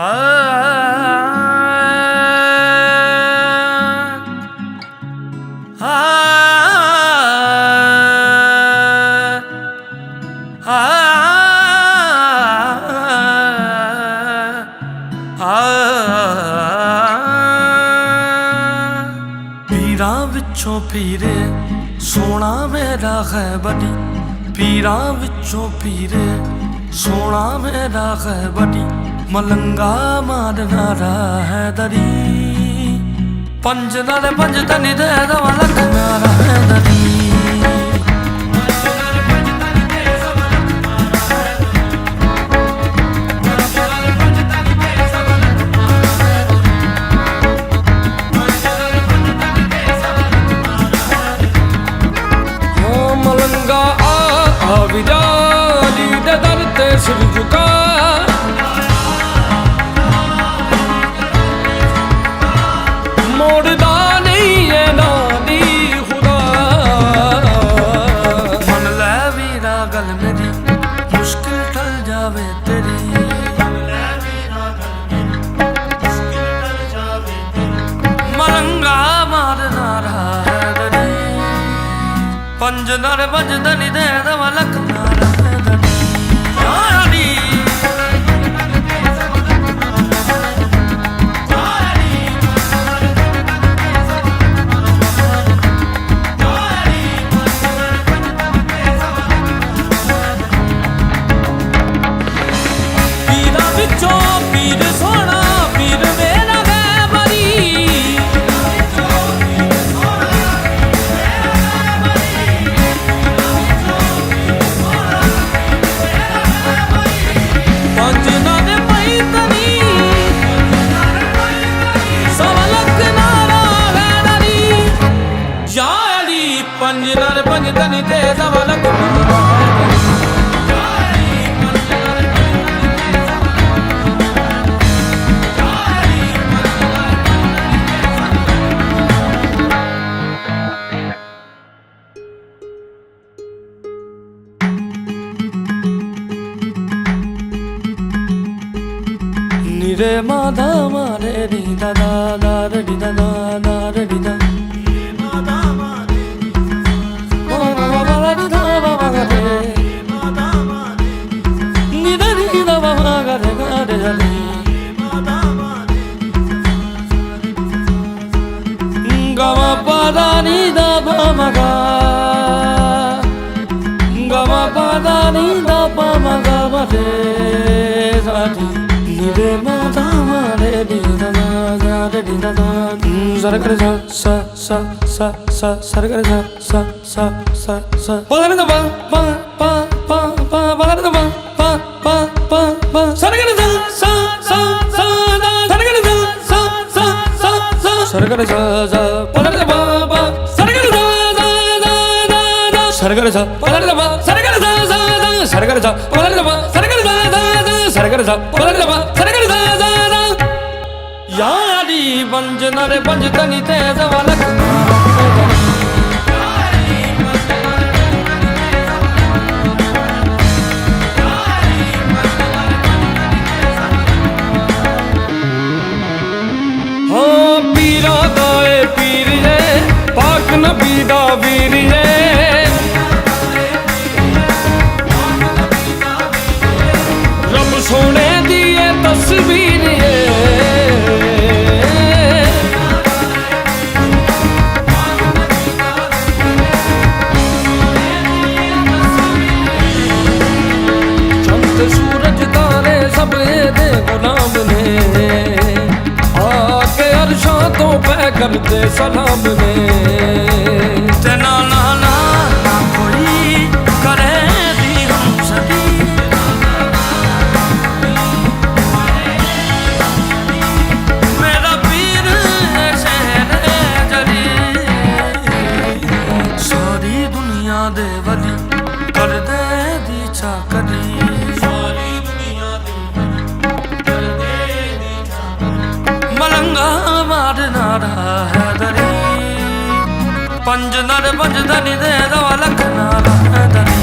ਪੀਰਾਂ ਵਿੱਚੋਂ ਪੀਰੇ ਸੋਹਣਾ ਮੇਰਾ ਖੈਬੜੀ ਪੀਰਾਂ ਵਿੱਚੋਂ ਪੀਰੇ ਸੋਹਣਾ ਮੇਰਾ ਖੈਬੜੀ ਮਲੰਗਾ ਮਾਰਨਾ ਰਾ ਹੈ ਦਰੀ। ਪੰਜ ਨਾਲ ਪੰਜ ਤਨੀ ਦੇ ਦਵਾ ਲੱਖ ਮਾਰਾ ਹੈ ਦਰੀ। ਮਲੰਗਾ ਆ ਆ ਵਿਦਾ ਨੀ ਦੇ ਦਰ ਤੇ ਸਿਰ ਝੁਕਾ ਪੰਜ ਨਰ ਵੱਜਦਾ ਨੀ ਦੇ ਦਵਾ ਲੱਖ పంజినర్ పంజితని దేశవలకు నిరే మాధా మారే నీ దాదా దారడి దాదా పాదాని దమగా గమ పాదాని దమ గమదే సాటి ఇదే మాతా మారే దిదనా గాడే దిదనా సరకడ స స స స సరకడ స స స స పదన పా పా పా పా పా పదన పా పా పా పా పా సరకడ స స స సరకడ స స స స సరకడ స స ਦਾ ਪਾ ਸਰ ਕਰ ਜਾ ਜਾ ਜਾ ਯਾਰੀ ਬੰਜ ਨਰੇ ਬੰਜ ਤਨੀ ਤੇ ਜ਼ਵਾ ਲਖ ਹਾਂ ਪੀਰਾ ਦਾ ਏ ਪੀਰ ਏ ਪਾਕ ਨਬੀ ਦਾ ਵੀਰ ਏ ਸੋਹਣੇ ਦੀ ਏ ਤਸਵੀਰ ਏ। ਚੰਦ ਸੂਰਜ ਤਾਰੇ ਸਭ ਦੇ ਗੁਲਾਮ ਨੇ। ਆ ਕੇ ਅਰਸ਼ਾਂ ਤੋਂ ਪੈ ਕਰਦੇ ਸਲਾਮ ਨੇ। ਦੁਨੀਆ ਦੇ ਵਲੀ ਕਰਦੇ ਦੀ ਚਾਕਰੀ। ਸਾਰੀ ਦੁਨੀਆ ਮਲੰਗਾ ਮਾਰਨਾ ਹੈ ਦਰੀ। ਪੰਜ ਨਰ ਪੰਜ ਦਨੀ ਦੇ ਦਵਾ ਲੱਖ ਨਾਰਾ ਹੈ ਦਰੀ।